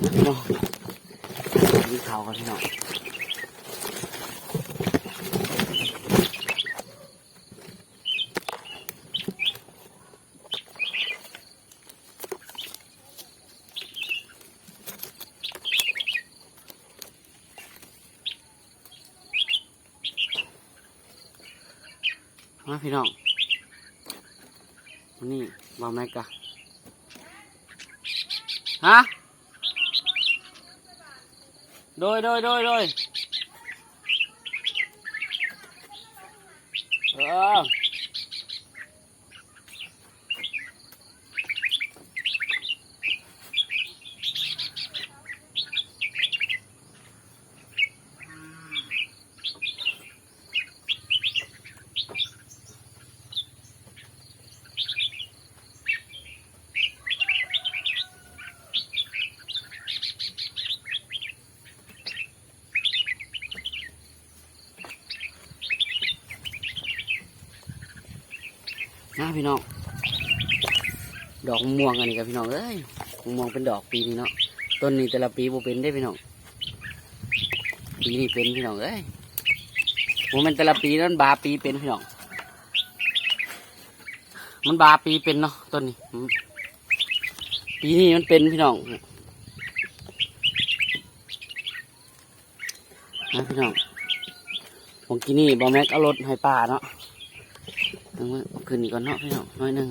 พี่น้องกินข้าวกันพี่น้องมาพี่น้องนนี่มาแม็กกะฮะ โดยโดยโดยโดยเออนะ พี่น้อง ดอกม่วงอันนี้กับพี่น้องเอ้ยม่วงเป็นดอกปีนี้เนาะ ต้นนี้แต่ละปีบ่เป็นได้พี่น้อง ปีนี้เป็นพี่น้องเอ้ยโมเมนแต่ละปีนั้นบาปีเป็นพี่น้อง มันบาปีเป็นเนาะต้นนี้ ปีนี้มันเป็นพี่น้องนะพี่น้องผมกินนี่บอแม็กเอารถให้ป้าเนาะ เอามาเอขึ้นอีกก่อนเนาะพี่น้องน้อยหนึ่ง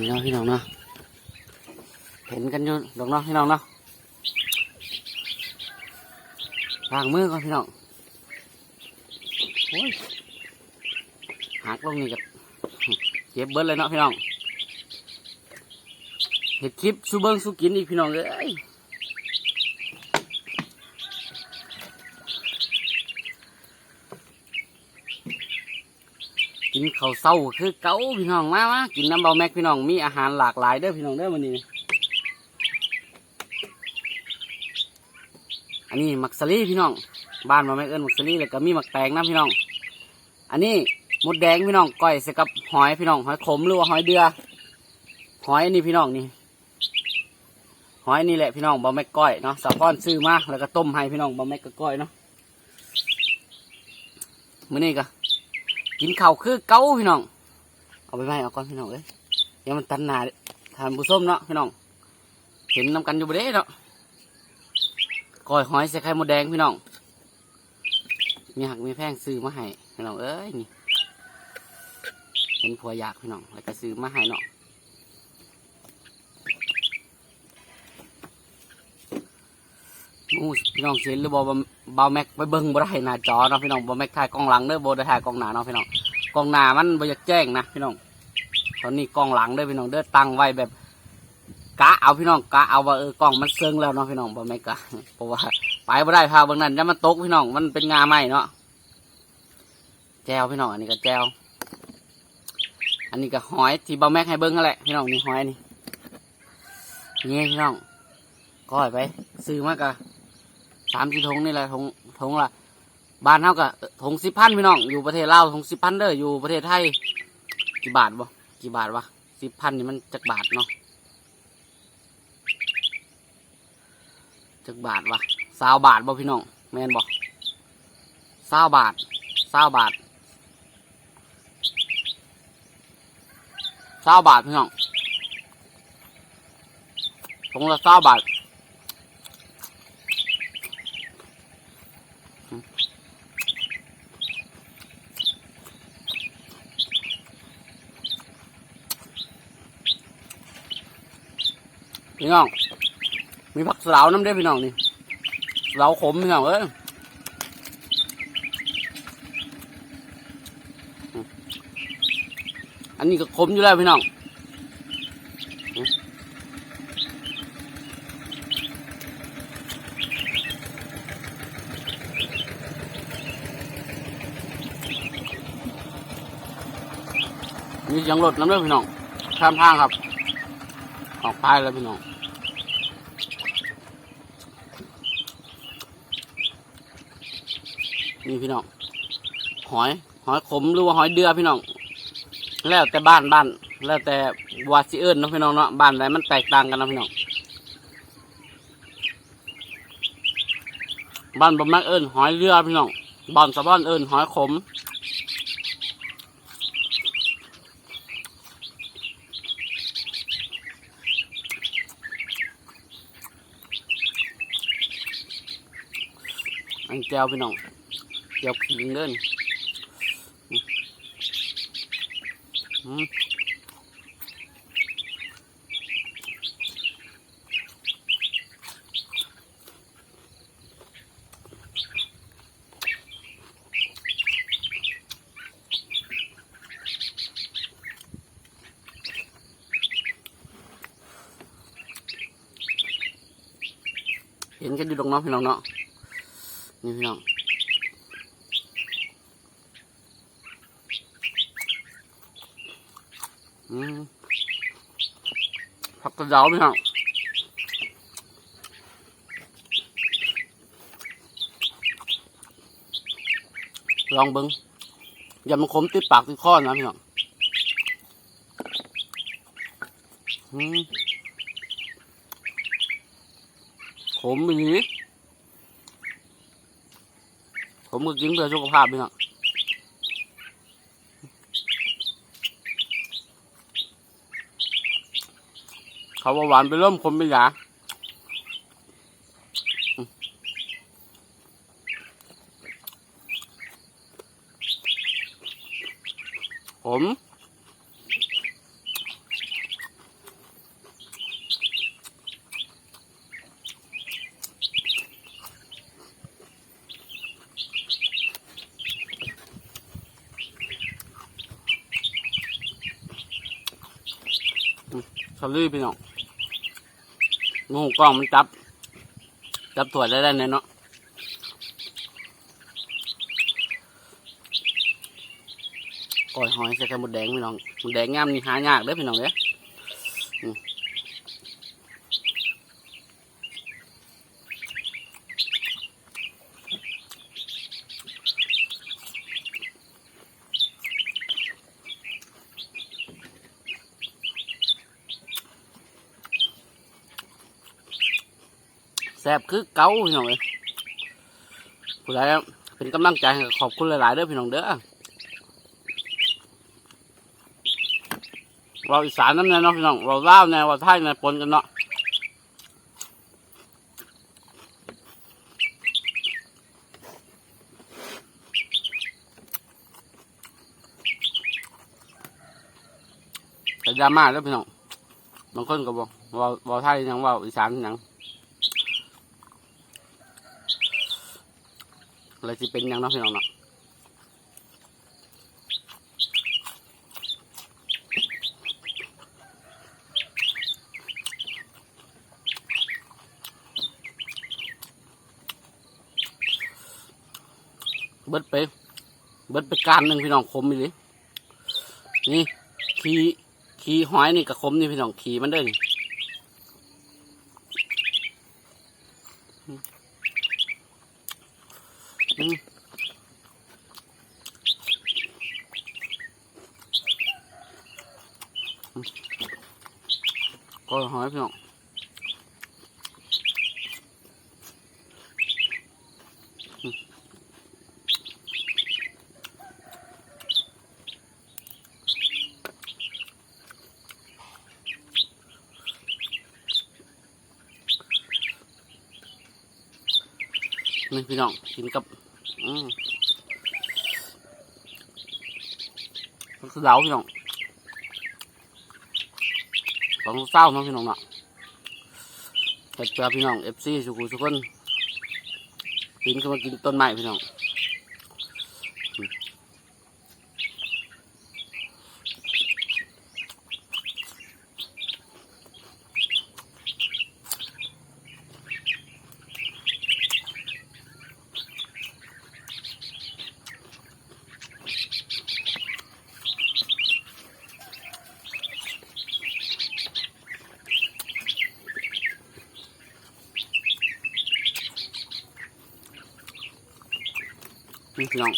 นี่เนาะพี่น้องเนาะเห็นกันอยู่ดอกเนาะพี่น้องเนาะล้างมือก่อนพี่น้องโอ้ยหักลงนี่กับเจ็บเบิดเลยเนาะพี่น้องเห็ดคลิปสูเบิงสูกินอีกพี่น้องเอ้ย กินข้าวเศร้าคือเก้าพี่น้องมามากินน้ำเบาแม็กพี่น้องมีอาหารหลากหลายเด้อพี่น้องเด้อวันนี้ อันนี้มักสลีพี่น้อง บ้านเบาแม็กเอิ้นมักสลีแล้วก็มีมักแตงนะพี่น้อง อันนี้มดแดงพี่น้องก้อยใส่กับหอยพี่น้องหอยขมหรือว่าหอยเดือหอยนี่พี่น้องนี่หอยนี่แหละพี่น้องเบาแม็กก้อยเนาะสะพอนซื้อมาแล้วก็ต้มให้พี่น้องเบาแม็กก็ก้อยเนาะมื้อนี้ก็ กินข้าวคือเก้าพี่น้อง เอาไปไหมเอาก่อนพี่น้องเอ้ยยังมันตันหนาทานบุส้มเนาะพี่น้อง เห็นน้ำกันอยู่บเด้เนาะก้อยหอยใส่ไข่มดแดงพี่น้อง มีหักมีแพงซื้อมาให้พี่น้องเอ้ยนี่เห็นผัวอยากพี่น้องแล้วก็ซื้อมาให้เนาะ อู้พี่น้องเห็นหรือบ่ว่าเบาแม็กไปเบิ่งบ่ได้หน้าจอเนาะพี่น้องบ่แม็กถ่ายกล้องหลังเด้อบ่ได้ถ่ายกล้องหน้าเนาะพี่น้องกล้องหน้ามันบ่อยากแจ้งนะพี่น้องตอนนี้กล้องหลังเด้อพี่น้องเด้อตั้งไว้แบบกะเอาพี่น้องกะเอาว่าเออกล้องมันเซิงแล้วเนาะพี่น้องบ่แม็กกะเพราะว่าไปบ่ได้พาเบิ่งนั้นแล้วมันตกพี่น้องมันเป็นงาไม้เนาะแจวพี่น้องอันนี้ก็แจวอันนี้ก็หอยที่บ่แม็กให้เบิ่งนั่นแหละพี่น้องนี่หอยนี่นี่พี่น้องก้อยไปซื้อมากะ สามสี่ทงนี่แหละทงทงละบ้านเท่ากับทงสิบพันพี่น้องอยู่ประเทศลาวทงสิบพันเด้ออยู่ประเทศไทยกี่บาทบ่กี่บาทวะสิบพันนี่มันจักบาทเนาะจักบาทวะสาวบาทบ่พี่น้องแมนบ่สาวบาทสาวบาทสาวบาทพี่น้องทงละสาวบาท พี่น้อง มีผักสะเหลาน้ำเด้พี่น้องนี่สะเหลาขมพี่น้องเอ้ยอันนี้ก็ขมอยู่แล้วพี่น้องมีเสียงรถน้ำเด้อพี่น้องข้ามทางครับ ออกไปแล้วพี่น้องนี่พี่น้องหอย หอยขมหรือว่าหอยเดือพี่น้องแล้วแต่บ้านบ้าน แล้วแต่วาซิเอิญเนาะพี่น้องเนาะบ้านไหนมันแตกต่างกันนะพี่น้องบ้านบ่แมักเอิญหอยเรือพี่น้องบ้านสะบ้านเอิญหอยขม อันแก้วพี่น้องแก้วขิงเดินเห็นกันอยู่ตรงน้องพี่น้องเนาะ นี่พี่น้องอืมผักกระเดาพี่น้องลองเบิ้งอย่ามันขมติดปากติดคอนะพี่น้องอืมขมอย่างนี้ ผมก็กินเพื่อสุขภาพพี่น้องเขาว่าหวานไปเริ่มคมไปหยาผมช อรี่พี่น้องงูกล้องมันจับ จับตัวได้ได้เนี่ยเนาะก้อยหอยใส่ไข่มดแดงพี่น้องมดแดงงามนี่หายากเด้อพี่น้องเด้อ ซ่บคือเก้าพี่น้องเอ้ยผู้ใดเป็นกำลังใจให้ขอบคุณหลายๆเด้อพี่น้องเด้อเราอีสานน้ำแน่เนาะพี่น้องเราเล่าวแน่เราไทยแน่ปนกันเนาะแต่ดราม่าแล้วพี่น้องบางคนก็บอกว่าว่าไทยหยังว่าอีสานหยัง เลยสิเป็นยังเนาะพี่น้องเนาะเบิดไป เบิดไปการหนึ่งพี่น้องคมอีหลีนี่ขี่ขี่หอยนี่กับคมนี่พี่น้องขี่มันเด้อนี่ ก็หอยพี่น้องอืมนี่พี่น้องกินกับอืมมันคือเหลาพี่น้อง สองเศร้าน้องพี่น้องเนาะเห็ดเปลือกพี่น้องเอฟซีสุกุสุขคนกินก็มากินต้นไม้พี่น้อง นี่น้อง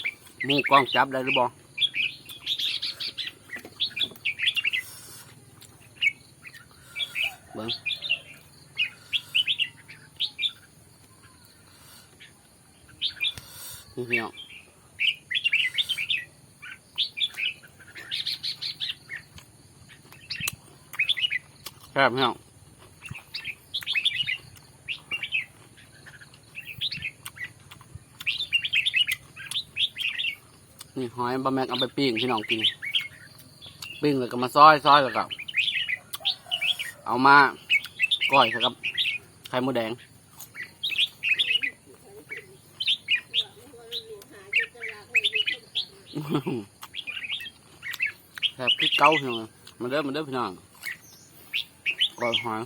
มูกล้องจับได้หรือบ่เบิ้งพี่น้องครับพี่น้อง นี่หอยบะแมกเอาไปปิ้งพี่น้องกิน ปิ้งแล้วก็มาซอยซอยแล้วก็เอามาก้อยครับไข่มดแดงแซ่บคือเก้าพี่น้องมาเด้อมาเด้อพี่น้องก้อยหอย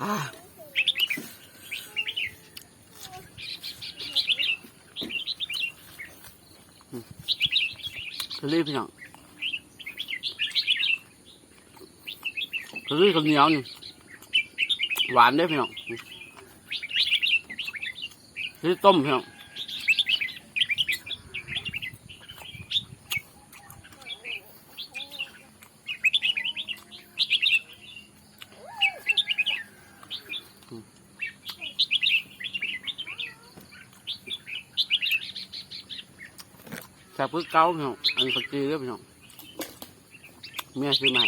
รีบพี่น้องคือรีบกับเหนียวนี่หวานได้พี่น้องคือต้มพี่น้อง แซ่อเก้าพี่น้องอันนี้ผักชีเด้อพี่น้องเมียซื้อมา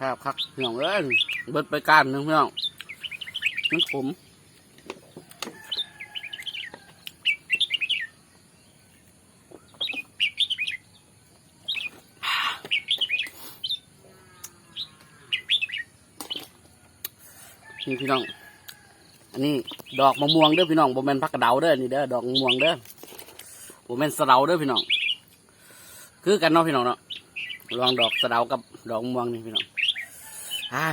ครับครับพี่น้องเอ้ยเบิดไปการหนึ่งพี่น้องมันขม นี่พี่น้อง อันนี้ดอกมะม่วงเด้อพี่น้องบ่แม่นผักกระเดาเด้อนี่เด้อดอกมะม่วงเด้อบ่แม่นสะเดาเด้อพี่น้อง คือกันเนาะพี่น้องเนาะลองดอกสะเดากับดอกมะม่วงนี่พี่น้องอ่า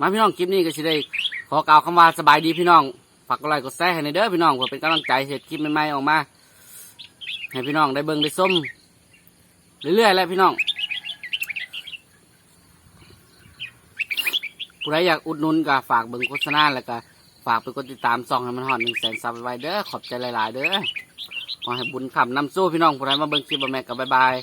มาพี่น้องคลิปนี้ก็สิได้ขอกล่าวคำว่าสบายดีพี่น้องฝากกดไลค์กดแชร์ให้ในเด้อพี่น้องเพื่อเป็นกำลังใจเสร็จคลิปใหม่ๆออกมา ให้พี่น้องได้เบิ่งได้ส้มเรื่อยๆแหล้วพี่น้อง ผู้ใดอยากอุดหนุนก็ฝากเบิ่งโฆษณาแล้วก็ฝากไปกดติดตามซองให้มันหอดหนึ่งแสนซับไว้เด้อขอบใจหลาย ๆ เด้อขอให้บุญคำนำสู้พี่น้องผู้ใดมาเบิ่งคลิปบ่แม่กับายบาย